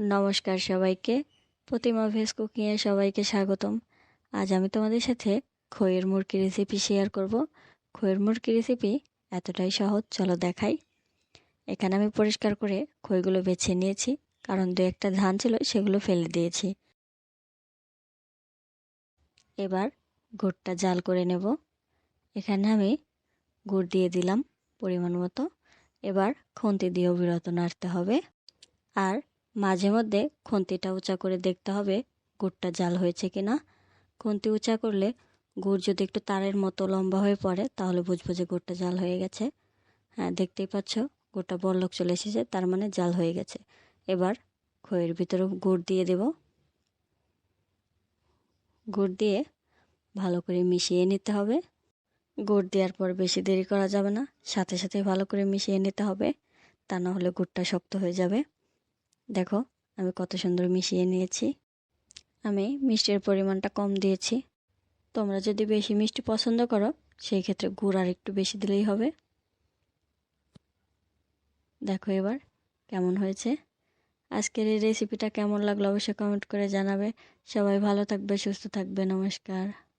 নমস্কার সবাইকে। প্রতিমা ভেজ কুকিংয়ে সবাইকে স্বাগতম। আজ আমি তোমাদের সাথে খইয়ের মুরগি রেসিপি শেয়ার করব। খইয়ের মুরগি রেসিপি এতটাই সহজ, চলো দেখাই। এখানে আমি পরিষ্কার করে খইগুলো বেছে নিয়েছি, কারণ দু একটা ধান ছিল, সেগুলো ফেলে দিয়েছি। এবার গুড়টা জাল করে নেব। এখানে আমি গুড় দিয়ে দিলাম পরিমাণ মতো। এবার খুন্তি দিয়েও বিরত নাড়তে হবে। আর মাঝে মধ্যে খুন্তিটা উঁচা করে দেখতে হবে গুড়টা জাল হয়েছে কি না খুন্তি উঁচা করলে গুড় যদি একটু তারের মতো লম্বা হয়ে পড়ে, তাহলে বুঝব যে গুড়টা জাল হয়ে গেছে। হ্যাঁ দেখতেই পাচ্ছ, গুড়টা বরলোক চলে এসেছে, তার মানে জাল হয়ে গেছে। এবার খইয়ের ভিতরে গুড় দিয়ে দেব। গুড় দিয়ে ভালো করে মিশিয়ে নিতে হবে। গুড় দেওয়ার পর বেশি দেরি করা যাবে না, সাথে সাথে ভালো করে মিশিয়ে নিতে হবে, তা না হলে গুড়টা শক্ত হয়ে যাবে। দেখো, আমি কত সুন্দর মিশিয়ে নিয়েছি। আমি মিষ্টির পরিমাণটা কম দিয়েছি। তোমরা যদি বেশি মিষ্টি পছন্দ করো, সেই ক্ষেত্রে গুড় আর একটু বেশি দিলেই হবে। দেখো এবার কেমন হয়েছে। আজকের এই রেসিপিটা কেমন লাগল অবশ্যই কমেন্ট করে জানাবে। সবাই ভালো থাকবে, সুস্থ থাকবে, নমস্কার।